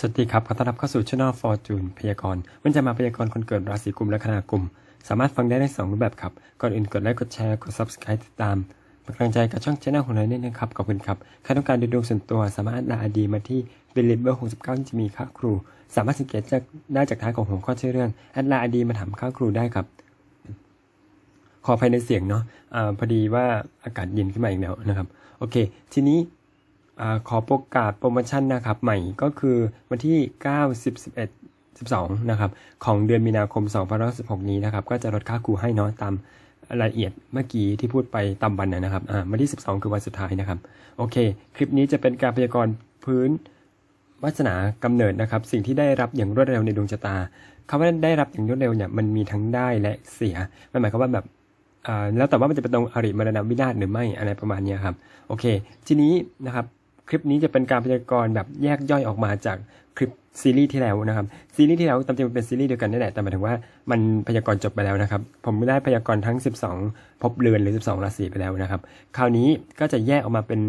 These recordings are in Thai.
สวัสดีครับ ขอต้อนรับเข้าสู่ช่อง Fortune พยากรณ์มันจะมาพยากรณ์คนเกิดราศีกุมและคณะกุม สามารถฟังได้ในสองรูปแบบครับ ก่อนอื่นกดไลค์ กดแชร์ กด Subscribe ติดตามเป็นกำลังใจกับช่องช anel ของเราเนี่ยนะครับ ขอบคุณครับ ใครต้องการดูดวงส่วนตัว สามารถดาดีมาที่เป็นเลเบอร์69ที่จะมีค่าครู สามารถสังเกตจากได้จากท้ายของหัวข้อชื่อเรื่องแอดไลน์ดีมาถามค่าครูได้ครับ ขออภัยในเสียงเนาะอาพอดีว่าอากาศเย็นขึ้นมาอีกแล้วนะครับ โอเค ทีนี้ อขอประกาศโปรโมชั่นนะครับใหม่ก็คือวันที่ 9 10 11 12นะครับของเดือนมีนาคม2016 นี้นะครับ ก็จะลดค่าครูให้เนาะตามรายละเอียดเมื่อกี้ที่พูดไปตามวันนะครับอ่าวันที่ 12 คือวันสุดท้ายนะครับ โอเค คลิปนี้จะเป็นการพยากรณ์พื้นวาสนากำเนิดนะครับ สิ่งที่ได้รับอย่างรวดเร็วในดวงชะตาคำว่าได้รับอย่างรวดเร็วเนี่ยมันมีทั้งได้และเสียมันหมายความว่าแบบอ่าแล้วแต่ว่ามันจะเป็นตรงอริมรณวินาศหรือไม่อะไรประมาณนี้ครับโอเค ทีนี้นะครับ คลิปนี้จะเป็นการพยากรณ์แบบแยกย่อยออกมาจากคลิปซีรีส์ที่แล้วนะครับ ซีรีส์ที่แล้วตามจริงมันเป็นซีรีส์เดียวกันนี่แหละแต่หมายถึงว่ามันพยากรณ์จบไปแล้วนะครับ ผมไม่ได้พยากรณ์ทั้ง 12ภพเรือนหรือ 12 ราศีไปแล้วนะครับ คราวนี้ก็จะแยกออกมาเป็น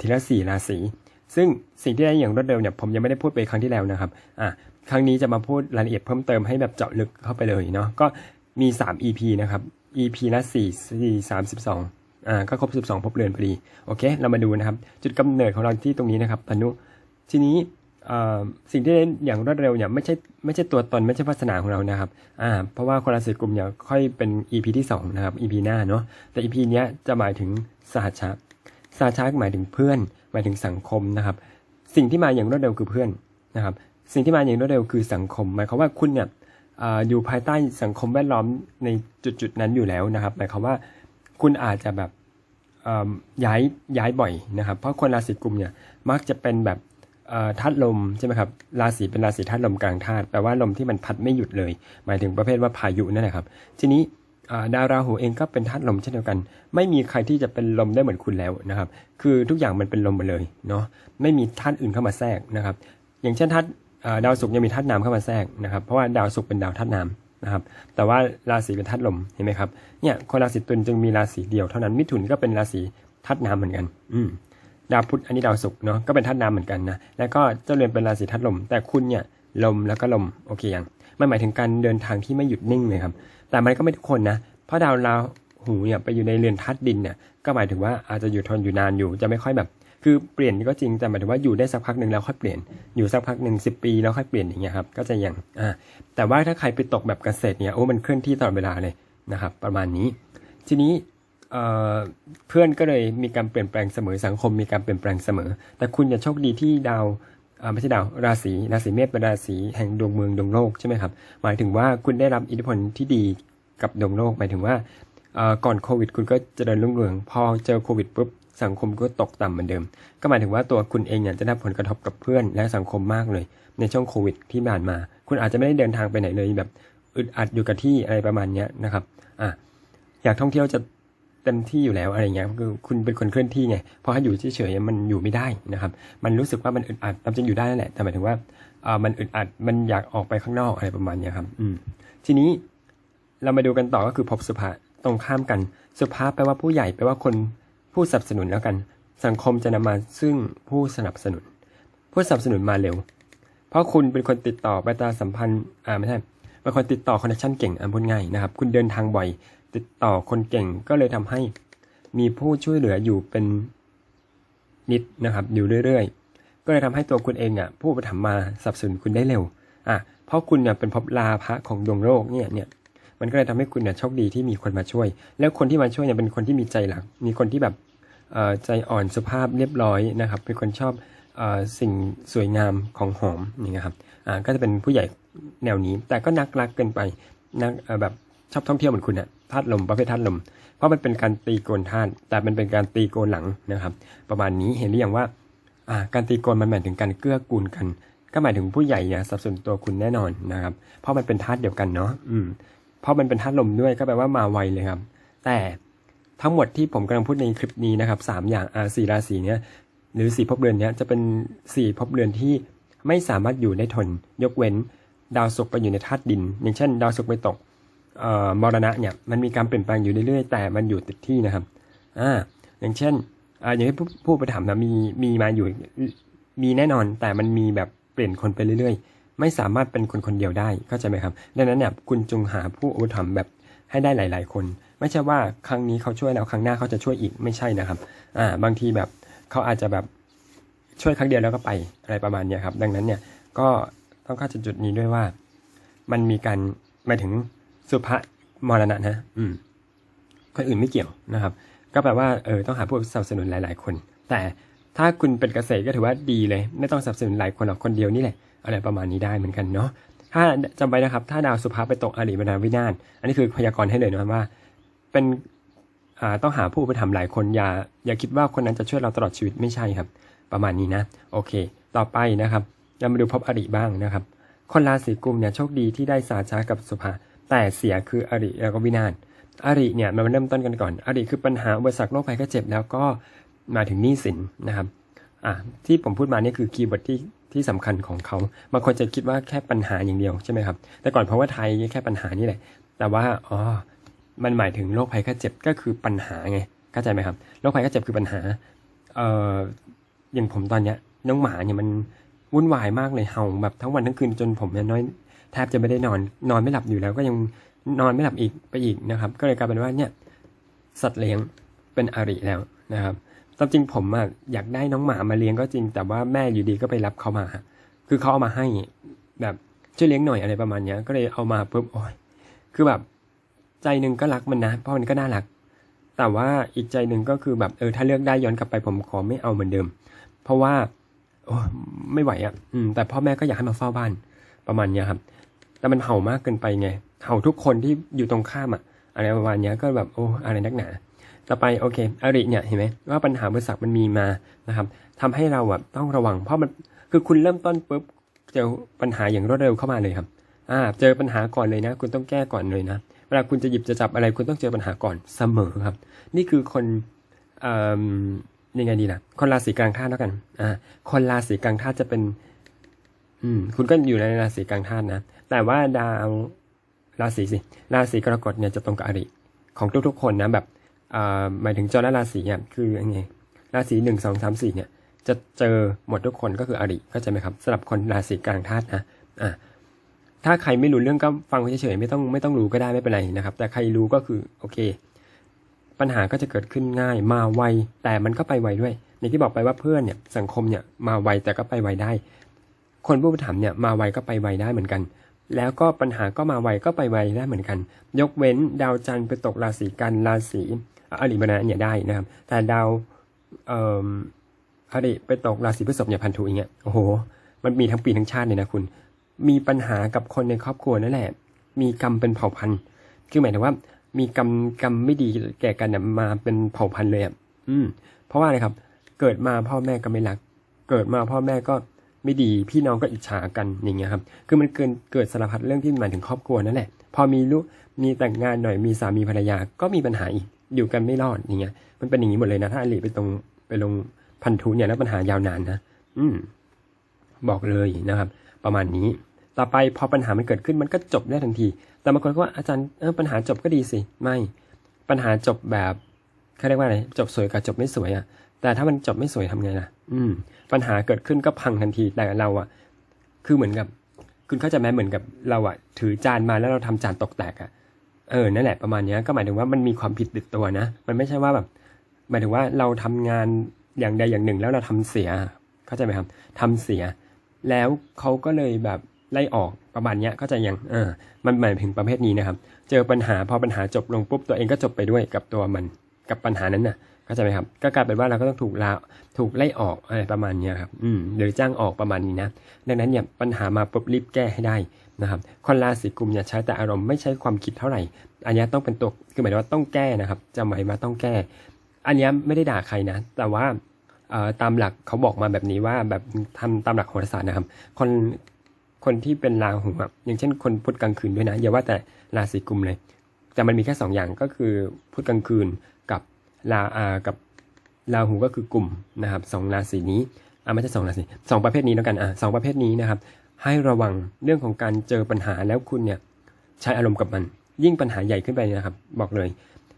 ทีละสี่ราศีซึ่งสิ่งที่ได้อย่างรวดเร็วเนี่ยผมยังไม่ได้พูดไปครั้งที่แล้วนะครับอะครั้งนี้จะมาพูดรายละเอียดเพิ่มเติมให้แบบเจาะลึกเข้าไปเลยเนาะก็มี 3 EP นะครับ EP ละ4 4 32 อ่าก็ครบ 12พบเรือนพอดีโอเค เรามาดูนะครับ จุดกำเนิดของเราที่ตรงนี้นะครับตนุทีนี้อ่สิ่งที่ได้อย่างรวดเร็วเนี่ยไม่ใช่ไม่ใช่ตัวตนไม่ใช่วาสนาของเรานะครับอ่าเพราะว่าคนราศีกุมเนี่ยค่อยเป็น EP ที่ 2 นะครับ EP หน้าเนาะแต่ EP เนี้ยจะหมายถึงสหชาสหชาหมายถึงเพื่อน หมายถึงสังคมนะครับ สิ่งที่มาอย่างรวดเร็วคือเพื่อนนะครับ สิ่งที่มาอย่างรวดเร็วคือสังคม หมายความว่าคุณเนี่ยอ่าอยู่ภายใต้สังคมแวดล้อมในจุดจุดๆนั้นอยู่แล้วนะครับ หมายความว่า คุณอาจจะแบบย้ายย้ายบ่อยนะครับ เพราะคนราศีกุมเนี่ยมักจะเป็นแบบธาตุลมใช่ไหมครับราศีเป็นราศีธาตุลมกลางธาตุแปลว่าลมที่มันพัดไม่หยุดเลย หมายถึงประเภทว่าพายุนั่นแหละครับ ทีนี้ดาวราหูเองก็เป็นธาตุลมเช่นเดียวกัน ไม่มีใครที่จะเป็นลมได้เหมือนคุณแล้วนะครับ คือทุกอย่างมันเป็นลมหมดเลยเนาะไม่มีธาตุอื่นเข้ามาแทรกนะครับ อย่างเช่นธาตุดาวศุกร์ยังมีธาตุน้ำเข้ามาแทรกนะครับ เพราะว่าดาวศุกร์เป็นดาวธาตุน้ำ นะครับ แต่ว่าราศีเป็นธาตุลมเห็นไหมครับ เนี่ยคนราศีตุลจึงมีราศีเดียวเท่านั้น มิถุนก็เป็นราศีธาตุน้ำเหมือนกัน อืมดาวพุธอันนี้ดาวศุกร์เนาะ ก็เป็นธาตุน้ำเหมือนกันนะ แล้วก็เจ้าเรือนเป็นราศีธาตุลม แต่คุณเนี่ยลมแล้วก็ลม โอเคยังมันหมายถึงการเดินทางที่ไม่หยุดนิ่งเลยครับ แต่มันก็ไม่ทุกคนนะ เพราะดาวราหูเนี่ยไปอยู่ในเรือนธาตุดินเนี่ย ก็หมายถึงว่าอาจจะอยู่ทนอยู่นานอยู่ จะไม่ค่อยแบบ คือเปลี่ยนก็จริงแต่หมายถึงว่าอยู่ได้สักพักหนึ่งแล้วค่อยเปลี่ยนอยู่สักพักหนึ่งสิปีแล้วค่อยเปลี่ยนอย่างเงี้ยครับก็จะยังอ่าแต่ว่าถ้าใครไปตกแบบเกษตรเนี่ยโอ้มันเคลื่อนที่ตลอดเวลาเลยนะครับ ประมาณนี้ ทีนี้เอ่อเพื่อนก็เลยมีการเปลี่ยนแปลงเสมอสังคมมีการเปลี่ยนแปลงเสมอ แต่คุณอย่าโชคดีที่ดาวอ่าไม่ใช่ดาวราศีราศีเมษเป็นราศีแห่งดวงเมืองดวงโลกใช่ไหมครับหมายถึงว่าคุณได้รับอิทธิพลที่ดีกับดวงโลก หมายถึงว่าก่อนโควิด คุณก็จะเจริญรุ่งเรือง พอเจอโควิดปุ๊บ สังคมก็ตกต่ำเหมือนเดิม ก็หมายถึงว่าตัวคุณเองเนี่ยจะได้ผลกระทบกับเพื่อนและสังคมมากเลย ในช่วงโควิดที่ผ่านมา คุณอาจจะไม่ได้เดินทางไปไหนเลยแบบอึดอัดอยู่กับที่อะไรประมาณเนี้ยนะครับอะอยากท่องเที่ยวจะเต็มที่อยู่แล้วอะไรเงี้ยคือคุณเป็นคนเคลื่อนที่ไงพอให้อยู่เฉยๆมันอยู่ไม่ได้นะครับ มันรู้สึกว่ามันอึดอัดตามจริงอยู่ได้นั่นแหละ แต่หมายถึงว่าอ่ามันอึดอัดมันอยากออกไปข้างนอกอะไรประมาณเนี้ยครับอืมทีนี้เรามาดูกันต่อก็คือภพสุภาตรงข้ามกัน สุภาแปลว่าผู้ใหญ่แปลว่าคน ผู้สนับสนุนแล้วกัน สังคมจะนำมาซึ่งผู้สนับสนุน ผู้สนับสนุนมาเร็ว เพราะคุณเป็นคนติดต่อประชาสัมพันธ์อ่าไม่ใช่เป็นคนติดต่อคอนเนคชั่นเก่งอะพูดง่ายนะครับ คุณเดินทางบ่อย ติดต่อคนเก่งก็เลยทำให้มีผู้ช่วยเหลืออยู่เป็นนิดนะครับอยู่เรื่อยๆ ก็เลยทำให้ตัวคุณเองอะผู้ประถมมาสนับสนุนคุณได้เร็วอะเพราะคุณเนี่ยเป็นภพลาภะของดวงโลกเนี่ยเนี่ย มันก็เลยทำให้คุณเนี่ยโชคดีที่มีคนมาช่วย แล้วคนที่มาช่วยเนี่ยเป็นคนที่มีใจรัก มีคนที่แบบใจอ่อนสุภาพเรียบร้อยนะครับ เป็นคนชอบอสิ่งสวยงามของหอมอย่างเงี้ยครับอ่าก็จะเป็นผู้ใหญ่แนวนี้ แต่ก็นักรักเกินไปนักแบบชอบท่องเที่ยวเหมือนคุณเนี่ยธาตุลมประเภทธาตุลม เพราะมันเป็นการตีโกนธาตุแต่มันเป็นการตีโกนหลังนะครับ ประมาณนี้เห็นหรือยังว่าการตีโกนมันหมายถึงการเกื้อกูลกัน ก็หมายถึงผู้ใหญ่เนี่ยสับสนุนตัวคุณแน่นอนนะครับ เพราะมันเป็นธาตุเดียวกันเนาะอืม เพราะมันเป็นธาตุลมด้วยก็แปลว่ามาไวเลยครับ แต่ทั้งหมดที่ผมกำลังพูดในคลิปนี้นะครับสามอย่างอาสี่ราศีเนี้ยหรือสี่ภพเรือนเนี้ยจะเป็นสี่ภพเรือนที่ไม่สามารถอยู่ได้ทน ยกเว้น ดาวศุกร์ไปอยู่ในธาตุดิน อย่างเช่น ดาวศุกร์ไปตกมรณะเนี่ยมันมีการเปลี่ยนแปลงอยู่เรื่อยๆแต่มันอยู่ติดที่นะครับอ่าอย่างเช่นอ่าอย่างที่ผู้ผู้ไปถามนะมีมีมาอยู่มีแน่นอนแต่มันมีแบบเปลี่ยนคนไปเรื่อยๆ ไม่สามารถเป็นคนคนเดียวได้เข้าใจไหมครับ ดังนั้นเนี่ยคุณจงหาผู้อุปถัมภ์แบบให้ได้หลาย ๆ คน ไม่ใช่ว่าครั้งนี้เขาช่วยแล้วครั้งหน้าเขาจะช่วยอีกไม่ใช่นะครับ อ่า บางทีแบบเขาอาจจะแบบช่วยครั้งเดียวแล้วก็ไปอะไรประมาณเนี้ยครับ ดังนั้นเนี่ยก็ต้องเข้าใจจุดนี้ด้วยว่า มันมีการหมายถึงสุภมรณะนะอืมคนอื่นไม่เกี่ยวนะครับ ก็แปลว่าเออต้องหาผู้สนับสนุนหลาย ๆ คน แต่ถ้าคุณเป็นเกษตรก็ถือว่าดีเลย ไม่ต้องสนับสนุนหลายคนหรอกคนเดียวนี่แหละ อะไรประมาณนี้ได้เหมือนกันเนาะถ้าจำไว้นะครับ ถ้าดาวสุภาไปตกอริบรรณาวินาศอันนี้คือพยากรณ์ให้เลยนะว่า เป็นต้องหาผู้อุปถัมภ์หลายคนอย่าอย่าคิดว่าคนนั้นจะช่วยเราตลอดชีวิตไม่ใช่ครับ ประมาณนี้นะ โอเค ต่อไปนะครับเรามาดูภพอริบ้างนะครับ คนราศีกุมเนี่ยโชคดีที่ได้สาชากับสุภาแต่เสียคืออริแล้วก็วินาศอริเนี่ยมันเริ่มต้นกันก่อน อริคือปัญหาอุปสรรคโรคภัยแค่เจ็บแล้วก็มาถึงหนี้สินนะครับอ่าที่ผมพูดมานี่คือคีย์เวิร์ดที่ ที่สำคัญของเขาบางคนจะคิดว่าแค่ปัญหาอย่างเดียวใช่ไหมครับ แต่ก่อนเพราะว่าไทยแค่ปัญหานี่แหละ แต่ว่าอ๋อมันหมายถึงโรคภัยแค่เจ็บก็คือปัญหาไงเข้าใจไหมครับโรคภัยแค่เจ็บคือปัญหาเอ่ออย่างผมตอนเนี้ยน้องหมาเนี่ยมันวุ่นวายมากเลยเห่าแบบทั้งวันทั้งคืนจนผมเนี่ยน้อยแทบจะไม่ได้นอนนอนไม่หลับอยู่แล้ว ก็ยังนอนไม่หลับอีกไปอีกนะครับ ก็เลยกลายเป็นว่าเนี่ยสัตว์เลี้ยงเป็นอริแล้วนะครับ ตามจริงผมอะอยากได้น้องหมามาเลี้ยงก็จริง แต่ว่าแม่อยู่ดีก็ไปรับเขามา คือเขาเอามาให้แบบช่วยเลี้ยงหน่อยอะไรประมาณเนี้ย ก็เลยเอามาปุ๊บโอ้ยคือแบบใจหนึ่งก็รักมันนะ เพราะมันก็น่ารัก แต่ว่าอีกใจหนึ่งก็คือแบบเออถ้าเลือกได้ย้อนกลับไปผมขอไม่เอาเหมือนเดิม เพราะว่า โอ้ไม่ไหวอะ่ะ อืม แต่พ่อแม่ก็อยากให้มาเฝ้าบ้านประมาณเนี้ยครับ แต่มันเห่ามากเกินไปไง เห่าทุกคนที่อยู่ตรงข้ามอะ่ะ อะไรประมาณเนี้ยก็แบบโอ้อะไรนักหนา ต่อไปโอเคอริเนี่ยเห็นไหมว่าปัญหาบริษัทมันมีมานะครับทำให้เราอะต้องระวัง เพราะมันคือคุณเริ่มต้นปุ๊บเจอปัญหาอย่างรวดเร็วเข้ามาเลยครับอ่าเจอปัญหาก่อนเลยนะ คุณต้องแก้ก่อนเลยนะเวลาคุณจะหยิบจะจับอะไรคุณต้องเจอปัญหาก่อนเสมอครับ นี่คือคนเอ่อยังไงดีล่ะ คนราศีกลางธาตุแล้วกันอ่าคนราศีกลางธาตุจะเป็นอืมคุณก็อยู่ในราศีกลางธาตุนะ แต่ว่าดาวราศีสิราศีกรกฎเนี่ยจะตรงกับอริของทุกๆคนนะแบบ หมายถึงจอและราศีเนี่ยคือยังไงราศีหนึ่งสองสามสี่เนี่ยจะเจอหมดทุกคนก็คืออริเข้าใจไหมครับสำหรับคนราศีกลางธาตุนะอ่าถ้าใครไม่รู้เรื่องก็ฟังเฉยๆไม่ต้องไม่ต้องรู้ก็ได้ไม่เป็นไรนะครับ แต่ใครรู้ก็คือโอเค ปัญหาก็จะเกิดขึ้นง่ายมาไวแต่มันก็ไปไวด้วยในที่บอกไปว่าเพื่อนเนี่ยสังคมเนี่ยมาไวแต่ก็ไปไวได้ คนผู้ถามเนี่ยมาไวก็ไปไวได้เหมือนกัน แล้วก็ปัญหาก็มาไวก็ไปไวได้เหมือนกัน ยกเว้นดาวจันทร์ไปตกราศีกันราศี อริบนะเนี่ยได้นะครับ แต่ดาวเอ่ออริไปตกราศีพฤษภเนี่ยพันธุอย่างเงี้ยโอ้โห มันมีทั้งปีทั้งชาติเลยนะคุณ มีปัญหากับคนในครอบครัวนั่นแหละ มีกรรมเป็นเผ่าพันธุ์ คือหมายถึงว่า มีกรรมกรรมไม่ดีแก่กันเนี่ยมาเป็นเผ่าพันธุ์เลยอะอืม เพราะว่าอะไรครับ เกิดมาพ่อแม่ก็ไม่รัก เกิดมาพ่อแม่ก็ไม่ดีพี่น้องก็อิจฉากันอย่างเงี้ยครับ คือมันเกินเกิดสารพัดเรื่องที่หมายถึงครอบครัวนั่นแหละ พอมีลูกมีแต่งงานหน่อยมีสามีภรรยาก็มีปัญหาอีก อยู่กันไม่รอดอย่างเงี้ย มันเป็นอย่างนี้หมดเลยนะ ถ้าอลีไปตรงไปลงพันธุเนี่ยแล้วปัญหายาวนานนะ อืม บอกเลยนะครับ ประมาณนี้ ต่อไปพอปัญหามันเกิดขึ้นมันก็จบได้ทันที แต่บางคนก็ว่าอาจารย์เออปัญหาจบก็ดีสิ ไม่ ปัญหาจบแบบเขาเรียกว่าอะไร จบสวยกับจบไม่สวยอะ่ะ แต่ถ้ามันจบไม่สวยทำไงล่ะ อืม ปัญหาเกิดขึ้นก็พังทันที แต่เราอะ่ะ คือเหมือนกับ คุณเข้าใจไหมเหมือนกับเราอะ่ะ ถือจานมาแล้วเราทำจานตกแตกอะ่ะ เออนั่นแหละประมาณเนี้ยก็หมายถึงว่ามันมีความผิดติดตัวนะ มันไม่ใช่ว่าแบบ หมายถึงว่าเราทำงานอย่างใดอย่างหนึ่งแล้วเราทำเสีย เข้าใจไหมครับทำเสีย แล้วเขาก็เลยแบบไล่ออกประมาณเนี้ยเข้าใจยังเออ มันหมายถึงประเภทนี้นะครับ เจอปัญหาพอปัญหาจบลงปุ๊บตัวเองก็จบไปด้วยกับตัวมันกับปัญหานั้นน่ะเข้าใจไหมครับ ก็กลายเป็นว่าเราก็ต้องถูกลาถูกไล่ออกอะไรประมาณเนี้ยครับ อืมหรือจ้างออกประมาณนี้นะ ดังนั้นเนี่ยปัญหามาปุ๊บรีบแก้ให้ได้ นะครับคนราศีกุมเนี่ยใช้แต่อารมณ์ไม่ใช้ความคิดเท่าไหร่ อันนี้ต้องเป็นตัวคือหมายถึงว่าต้องแก้นะครับจำไว้ว่าต้องแก้ อันนี้ไม่ได้ด่าใครนะ แต่ว่าตามหลักเขาบอกมาแบบนี้ว่าแบบทำตามหลักโหราศาสตร์นะครับ คนคนที่เป็นราหูอะอย่างเช่น คนพุธกลางคืนด้วยนะอย่าว่าแต่ราศีกุมเลย แต่มันมีแค่สองอย่างก็คือพุธกลางคืนกับลาอากับราหูก็คือกลุ่มนะครับสองราศีนี้อ่าไม่ใช่สองราศีสองประเภทนี้แล้วกันอะสองประเภทนี้นะครับ ให้ระวังเรื่องของการเจอปัญหาแล้วคุณเนี่ยใช้อารมณ์กับมัน ยิ่งปัญหาใหญ่ขึ้นไปนะครับ บอกเลย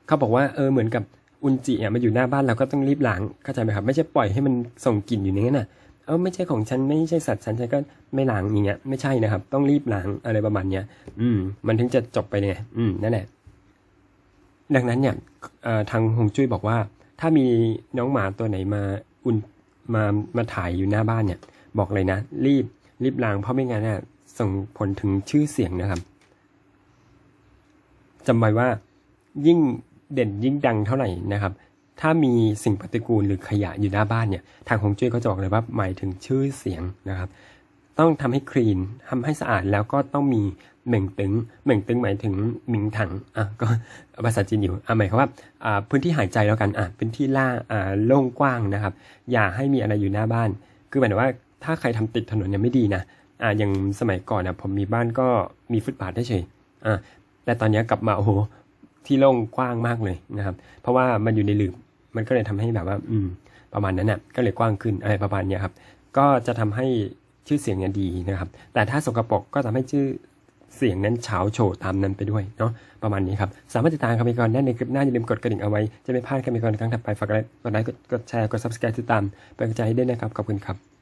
เขาบอกว่าเออเหมือนกับอุนจิอะมาอยู่หน้าบ้านเราก็ต้องรีบล้างเข้าใจไหมครับ ไม่ใช่ปล่อยให้มันส่งกลิ่นอยู่ในนั้นนะเออไม่ใช่ของฉันไม่ใช่สัตว์ฉันฉันก็ไม่ล้างอย่างเงี้ยไม่ใช่นะครับ ต้องรีบล้างอะไรประมาณเนี้ยอืม มันถึงจะจบไปเนี่ยอืมนั่นแหละดังนั้นเนี่ยทางฮงจุ้ยบอกว่า ถ้ามีน้องหมาตัวไหนมาอุ่นมามาถ่ายอยู่หน้าบ้านเนี่ย บอกเลยนะ รีบ รีบล้างเพราะไม่งั้นเนี่ยส่งผลถึงชื่อเสียงนะครับจำไว้ว่ายิ่งเด่นยิ่งดังเท่าไหร่นะครับ ถ้ามีสิ่งปฏิกูลหรือขยะอยู่หน้าบ้านเนี่ย ทางฮวงจุ้ยเขาจะบอกเลยว่าหมายถึงชื่อเสียงนะครับ ต้องทำให้คลีนทำให้สะอาดแล้วก็ต้องมีเหม่งตึงเหม่งตึงหมายถึงหมิงถังอะก็ภาษาจีนอยู่อะหมายความว่าอ่าพื้นที่หายใจแล้วกันอะพื้นที่ล่างอ่าโล่งกว้างนะครับ อย่าให้มีอะไรอยู่หน้าบ้าน คือหมายถึงว่า ถ้าใครทำติดถนนเนี่ยไม่ดีนะอ่าอย่างสมัยก่อนนะผมมีบ้านก็มีฟุตบาทได้เฉยอ่าแต่ตอนนี้กลับมาโอ้โหที่โล่งกว้างมากเลยนะครับ เพราะว่ามันอยู่ในหลืบมันก็เลยทำให้แบบว่า อืม ประมาณนั้นน่ะก็เลยกว้างขึ้นอะไรประมาณเนี้ยครับ ก็จะทำให้ชื่อเสียงเนี่ยดีนะครับ แต่ถ้าสกปรกก็ทำให้ชื่อเสียงนั้นเฉาโฉตามนั้นไปด้วยเนาะประมาณนี้ครับ สามารถติดตามคำพิกรได้ในคลิปหน้าอย่าลืมกดกระดิ่งเอาไว้ จะไม่พลาดคำพิกรครั้งถัดไปฝากกดไลค์กดแชร์กด subscribe ติดตามเป็นกำลังใจให้ด้วยนะครับขอบคุณครับ